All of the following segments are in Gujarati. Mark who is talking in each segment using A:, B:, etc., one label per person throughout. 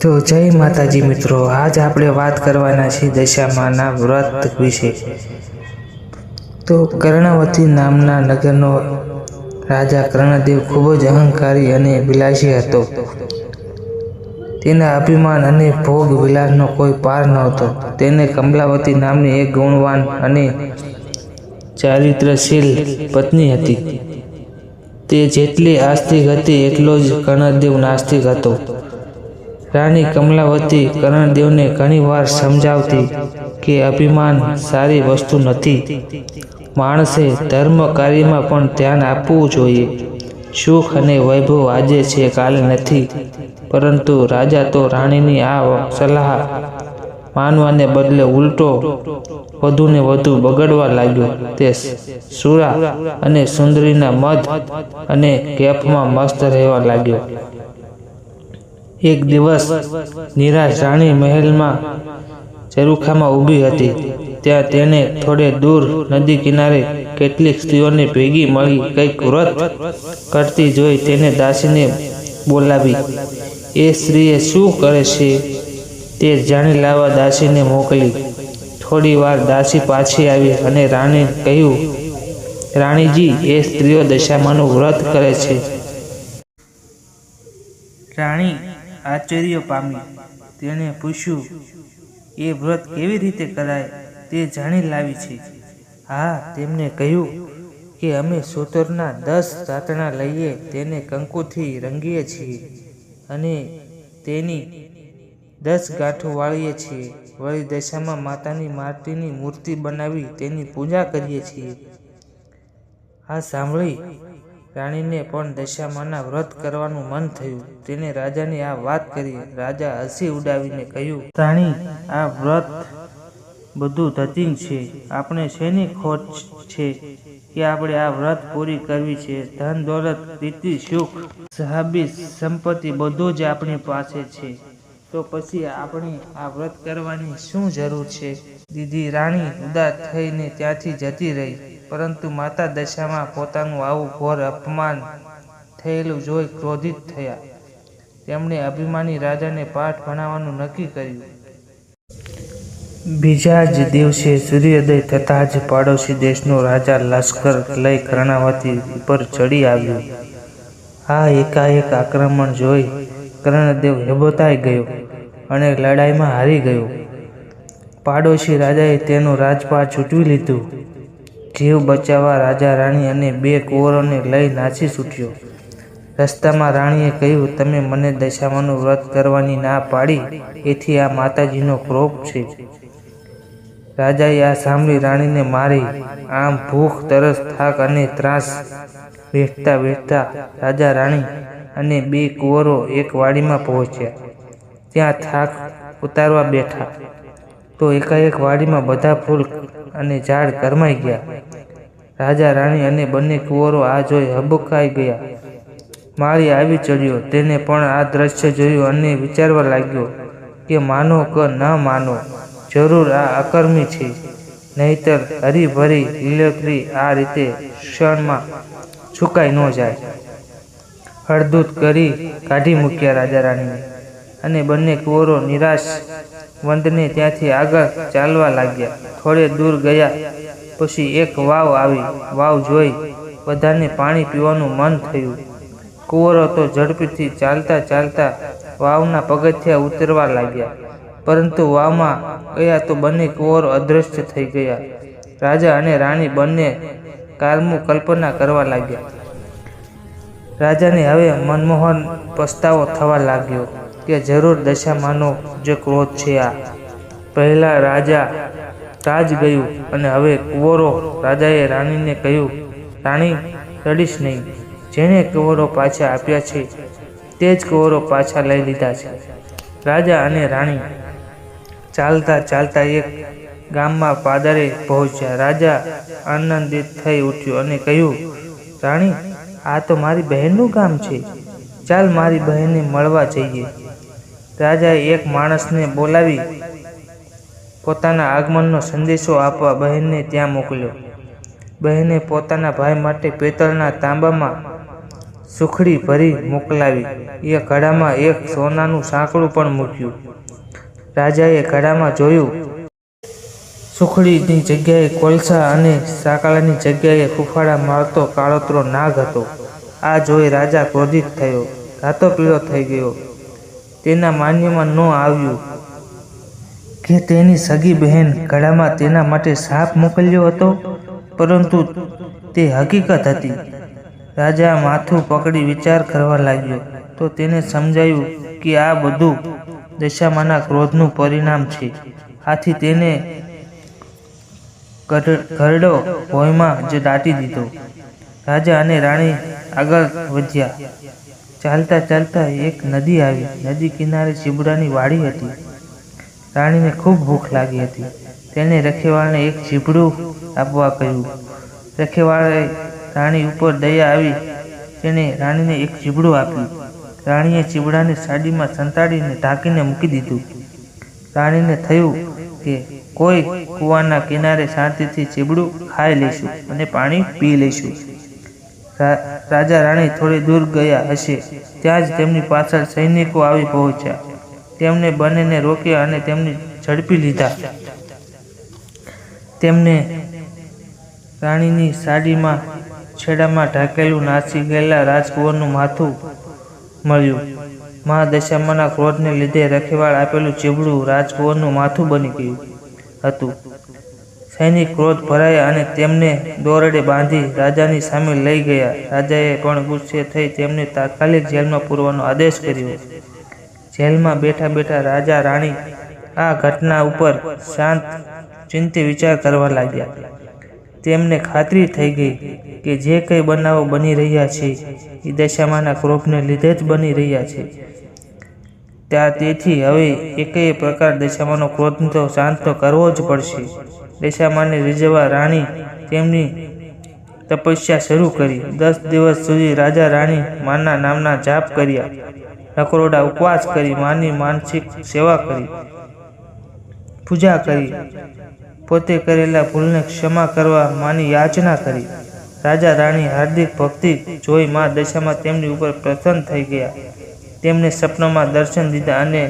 A: તો જય માતાજી મિત્રો, આજ આપણે વાત કરવાના છીએ દશામાના વ્રત વિશે. તો કર્ણવતી નામના નગરનો રાજા કર્ણદેવ ખૂબ જ અહંકારી અને વિલાસી હતો. તેના અભિમાન અને ભોગ વિલાસનો કોઈ પાર નહોતો. તેને કમલાવતી નામની એક ગુણવાન અને ચારિત્રશીલ પત્ની હતી. તે જેટલી આસ્તિક હતી, એટલો જ કર્ણદેવ નાસ્તિક હતો. રાણી કમલાવતી કર્ણદેવને ઘણીવાર સમજાવતી કે અભિમાન સારી વસ્તુ નથી. માણસે ધર્મ કાર્યમાં પણ ધ્યાન આપવું જોઈએ. સુખ અને વૈભવ આજે છે, કાલે નથી. પરંતુ રાજા તો રાણીની આ સલાહ માનવાને બદલે ઉલટો વધુને વધુ બગડવા લાગ્યો. તે સુરા અને સુંદરીના મધ અને કેફમાં મસ્ત રહેવા લાગ્યો. એક દિવસ નિરાશ રાણી મહેલમાં ચરુખામાં ઊભી હતી. ત્યાં તેને થોડે દૂર નદી કિનારે કેટલીક સ્ત્રીઓને ભેગી મળી કંઈક વ્રત કરતી જોઈ તેને દાસીને બોલાવી, એ સ્ત્રીએ શું કરે છે? તે જાણી લાવવા દાસીને મોકલી. થોડી વાર દાસી પાછી આવી અને રાણી કહ્યું, રાણીજી, એ સ્ત્રીઓ દશામાનું વ્રત કરે છે. રાણી આશ્ચર્ય પામી. તેણે પૂછ્યું, એ વ્રત કેવી રીતે કરાય તે જાણી લાવી છે. હા તેમને કહ્યું, કે અમે સૂતરના દસ રાતણા લઈએ તેને કંકુથી રંગીએ છીએ અને તેની દસ ગાંઠો વાળીએ છીએ. વળી દશામાં માતાની માટીની મૂર્તિ બનાવી તેની પૂજા કરીએ છીએ. આ સાંભળી. રાણીને પણ દશામાના વ્રત કરવાનું મન થયું. તેને રાજાની આ વાત કરી. રાજા હસી ઉડાવીને કહ્યું, રાણી, આ વ્રત બધું ધતિંગ છે. આપણે શેની ખોટ છે કે આપણે આ વ્રત પૂરી કરવી છે? ધન, દોલત, પ્રીતિ, સુખ, સહાબી, સંપત્તિ બધું જ આપણી પાસે છે. તો પછી આપણે આ વ્રત કરવાની શું જરૂર છે? દીદી રાણી ઉદાસ થઈને ત્યાંથી જતી રહી. પરંતુ માતા દશામાં પોતાનું આવું ઘોર અપમાન થયેલું જોઈ ક્રોધિત થયા. તેમણે અભિમાની રાજાને પાઠ ભણાવવાનું નક્કી કર્યું. બીજા જ દિવસે સૂર્યોદય થતાં જ પાડોશી દેશનો રાજા લશ્કર લઈ કર્ણાવતી પર ચડી આવ્યો. આ એકાએક આક્રમણ જોઈ કર્ણદેવ હેબોતાઈ ગયો અને લડાઈમાં હારી ગયો. પાડોશી રાજાએ તેનું રાજપાટ છૂટવી લીધું. જીવ બચાવવા રાજા રાણી અને બે કુંવરોને લઈ નાસી છૂટ્યો. રસ્તામાં રાણીએ કહ્યું, તમે મને દશામાનું વ્રત કરવાની ના પાડી, એથી આ માતાજીનો ક્રોપ છે. રાજાએ આ સાંભળી રાણીને મારી આમ ભૂખ, તરસ, થાક અને ત્રાસ વેઠતા વેઠતા રાજા રાણી અને બે કુંવરો એક વાડીમાં પહોંચ્યા. ત્યાં થાક ઉતારવા બેઠા. તો એકાએક વાડીમાં બધા ફૂલ અને ઝાડ કરમાઈ ગયા. રાજા રાણી અને બંને કુંવરો આ જોઈ હબકાઈ ગયા. માળી આવી ચડ્યો. તેને પણ આ દ્રશ્ય જોયું અને વિચારવા લાગ્યો કે માનો કે ન માનો, જરૂર આ અકર્મી છે. નહીતર હરીભરી લીલોતરી આ રીતે ક્ષણમાં છુકાઈ ન જાય. હળદૂત કરી કાઢી મૂક્યા રાજા રાણીને અને બંને કુંવરો નિરાશ વંદને ત્યાંથી આગળ ચાલવા લાગ્યા. થોડે દૂર ગયા પછી એક વાવ આવી. વાવ જોઈ બધાને પાણી પીવાનું મન થયું. કુંવરો તો ઝડપીથી ચાલતા ચાલતા વાવના પગથિયા ઉતરવા લાગ્યા. પરંતુ વાવમાં ગયા તો બંને કુંવરો અદ્રશ્ય થઈ ગયા. રાજા અને રાણી બંને કારમું કલ્પના કરવા લાગ્યા. રાજાને હવે મનમોહન પસ્તાવો થવા લાગ્યો કે જરૂર દશામાનો જે ક્રોધ છે આ. પહેલા રાજા રાજ ગયું અને હવે કુંવરો રાજાએ રાણીને કહ્યું, રાણી, રડીશ નહીં. જેણે કુંવરો પાછા આપ્યા છે, તે જ કુંવરો પાછા લઈ લીધા છે. રાજા અને રાણી ચાલતા ચાલતા એક ગામમાં પાદરે પહોંચ્યા. રાજા આનંદિત થઈ ઉઠ્યો અને કહ્યું, રાણી, આ તો મારી બહેનનું ગામ છે. ચાલ મારી બહેનને મળવા જઈએ. રાજાએ એક માણસને બોલાવી પોતાના આગમનનો સંદેશો આપવા બહેનને ત્યાં મોકલ્યો. બહેને પોતાના ભાઈ માટે પેતળના તાંબામાં સુખડી ભરી મોકલાવી. એ ઘડામાં એક સોનાનું સાંકળું પણ મૂક્યું. રાજાએ ઘડામાં જોયું, સુખડીની જગ્યાએ કોલસા અને સાંકળાની જગ્યાએ ફૂફાડા મારતો કાળોતરો નાગ હતો. આ જોઈ રાજા ક્રોધિત થયો, રાતો પીળો થઈ ગયો. તેના માન્યમાં ન આવ્યું. કે તેની સગી બહેન ગળામાં તેના માટે સાપ મોકલ્યો હતો, પરંતુ તે હકીકત હતી. રાજા માથું પકડી વિચાર કરવા લાગ્યો. તો તેને સમજાયું કે આ બધું દશામાના ક્રોધનું પરિણામ છે. આથી તેને ઘરડો ભોયમાં જ દાટી દીધો. રાજા અને રાણી આગળ વધ્યા. ચાલતા ચાલતા એક નદી આવી. નદી કિનારે ચીબડાની વાડી હતી. રાણીને ખૂબ ભૂખ લાગી હતી. તેણે રખેવાળને એક ચીબડું આપવા કહ્યું. રખેવાળે રાણી ઉપર દયા આવી. તેણે રાણીને એક ચીબડું આપ્યું. રાણીએ ચીબડાને સાડીમાં સંતાડીને ઢાંકીને મૂકી દીધું. રાણીને થયું કે કોઈ કૂવાના કિનારે શાંતિથી ચીબડું ખાઈ લઈશું અને પાણી પી લઈશું. રાજા રાણી થોડી દૂર ગયા હશે. ત્યાં જ તેમની પાછળ સૈનિકો આવી પહોંચ્યા. તેમને બંનેને રોક્યા અને તેમને ઝડપી લીધા. તેમને રાણીની સાડીમાં, છેડામાં ઢાંકેલું નાસી ગયેલા રાજકુંવરનું માથું મળ્યું. મહાદશામાના ક્રોધને લીધે રખેવાળ આપેલું ચીબડું રાજકુંવરનું માથું બની ગયું હતું. સૈનિક ક્રોધ ભરાયા અને તેમને દોરડે બાંધી રાજાની સામે લઈ ગયા. રાજાએ પણ ગુસ્સે થઈ તેમને તાત્કાલિક જેલમાં પૂરવાનો આદેશ કર્યો. જેલમાં બેઠા બેઠા રાજા, રાણી આ ઘટના ઉપર શાંત ચિંતે વિચાર કરવા લાગ્યા. તેમને ખાતરી થઈ ગઈ કે જે કંઈ બનાવો બની રહ્યા છે, એ દશામાના ક્રોપને લીધે જ બની રહ્યા છે. ત્યાં તેથી હવે એકેય પ્રકાર દશામાનો ક્રોધ તો શાંત તો કરવો જ પડશે. દશામાને રીઝવવા રાણી તેમની તપસ્યા શરૂ કરી. દસ દિવસ સુધી રાજા, રાણી માના નામના જાપ કર્યા. નકરોડા ઉપવાસ કરી, માની માનસિક સેવા કરી, પૂજા કરી. પોતે કરેલા ભૂલને ક્ષમા કરવા માની યાચના કરી. રાજા રાણી હાર્દિક ભક્તિ જોઈ મા દશામાં તેમની ઉપર પ્રસન્ન થઈ ગયા. તેમને સપનામાં દર્શન દીધા અને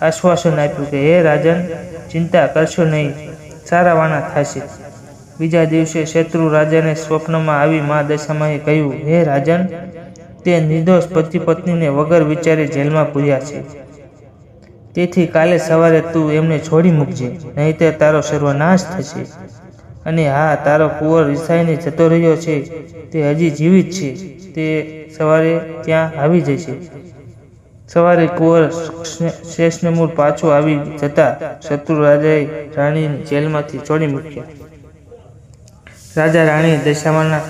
A: આશ્વાસન આપ્યું કે, હે રાજન, ચિંતા કરશો નહીં સારાવાના થશે. બીજા દિવસે શત્રુ રાજાને સ્વપ્નમાં આવી મા દશામાએ કહ્યું, હે રાજન તે નિર્દોષ પતિ પત્નીને વગર વિચારે જેલમાં પૂર્યા છે. તેથી કાલે સવારે તું એમને છોડી મૂકજે, નહીંતર તારો સર્વનાશ થશે. અને હા, તારો કુંવર રિસાઈને જતો રહ્યો છે, તે હજી જીવિત છે, તે સવારે ત્યાં આવી જશે સવારે કુંવર શેષનમૂળ પાછું આવી જતા શત્રુ રાજાએ રાણીને જેલમાંથી છોડી મૂક્યા. રાજા રાણીએ દશામાના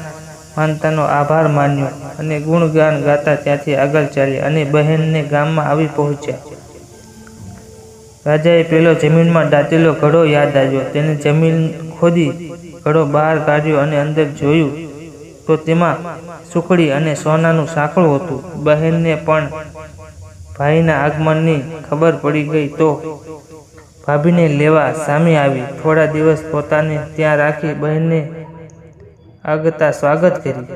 A: માનતાનો આભાર માન્યો અને ગુણગાન ગાતા ત્યાંથી આગળ ચાલ્યા અને બહેનને ગામમાં આવી પહોંચ્યા. રાજાએ પેલો જમીનમાં દાટેલો ઘડો યાદ આવ્યો. તેને જમીન ખોદી, ઘડો બહાર કાઢ્યો અને અંદર જોયું તો તેમાં સુખડી અને સોનાનું સાંકળું હતું. બહેનને પણ ભાઈના આગમનની ખબર પડી ગઈ તો ભાભીને લેવા સામે આવી. થોડા દિવસ પોતાને ત્યાં રાખી બહેનને આગતા સ્વાગત કર્યું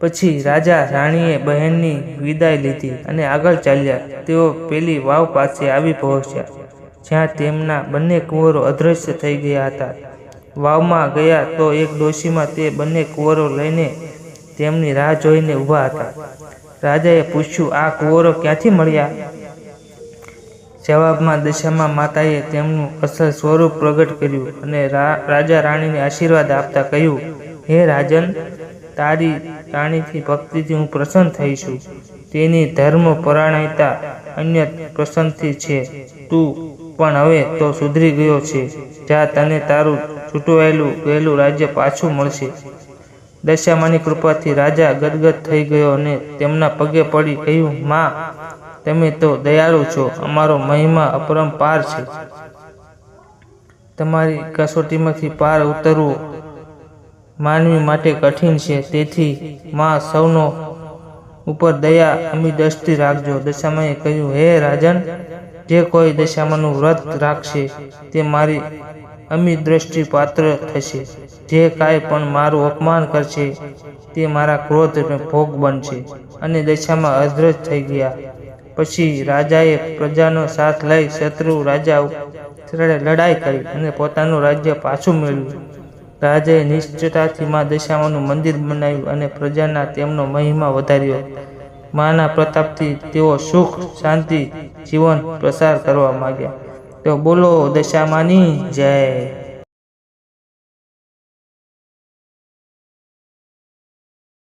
A: પછી રાજા રાણીએ બહેનની વિદાય લીધી અને આગળ ચાલ્યા. તેઓ પેલી વાવ પાસે આવી પહોંચ્યા, જ્યાં તેમના બંને કુંવરો અદ્રશ્ય થઈ ગયા હતા. વાવમાં ગયા તો એક ડોશીમાં તે બંને કુંવરો લઈને તેમની રાહ જોઈને ઊભા હતા. રાજાએ પૂછ્યું, આ કુંવરો ક્યાંથી મળ્યા? જવાબમાં દશામાં માતાએ તેમનું અસલ સ્વરૂપ પ્રગટ કર્યું અને રાજા રાણીને આશીર્વાદ આપતા કહ્યું હે રાજન, તારી રાણીથી ભક્તિથી હું પ્રસન્ન થઈશું તેની ધર્મ પરાયણતા અન્ય પ્રસન્નથી છે. તું પણ હવે તો સુધરી ગયો છે. જ્યાં તને તારું છૂટવાયેલું ગયેલું રાજ્ય પાછું મળશે. દશામાની કૃપાથી રાજા ગદગદ થઈ ગયો અને તેમના પગે પડી કહ્યું, માં, તમે તો દયાળુ છો. અમારો મહિમા અપરંપાર છે. તમારી કસોટીમાંથી પાર ઉતરવું માનવી માટે કઠિન છે. તેથી માં સૌનો ઉપર દયા અમી દ્રષ્ટિ રાખજો. દશામાએ કહ્યું, હે રાજન, જે કોઈ દશામાનું વ્રત રાખશે, તે મારી અમી દ્રષ્ટિ પાત્ર થશે. જે કાંઈ પણ મારું અપમાન કરશે, તે મારા ક્રોધને ભોગ બનશે. અને દશામાં અદ્રજ થઈ ગયા. પછી રાજાએ પ્રજાનો સાથ લઈ શત્રુ રાજા લડાઈ કરી અને પોતાનું રાજ્ય પાછું મેળવ્યું. રાજાએ નિશ્ચયતાથી મા દશામાનું મંદિર બનાવ્યું અને પ્રજાના તેમનો મહિમા વધાર્યો. માના પ્રતાપથી તેઓ સુખ, શાંતિ, જીવન પ્રસાર કરવા માંગ્યા. તો બોલો દશામાની, જય.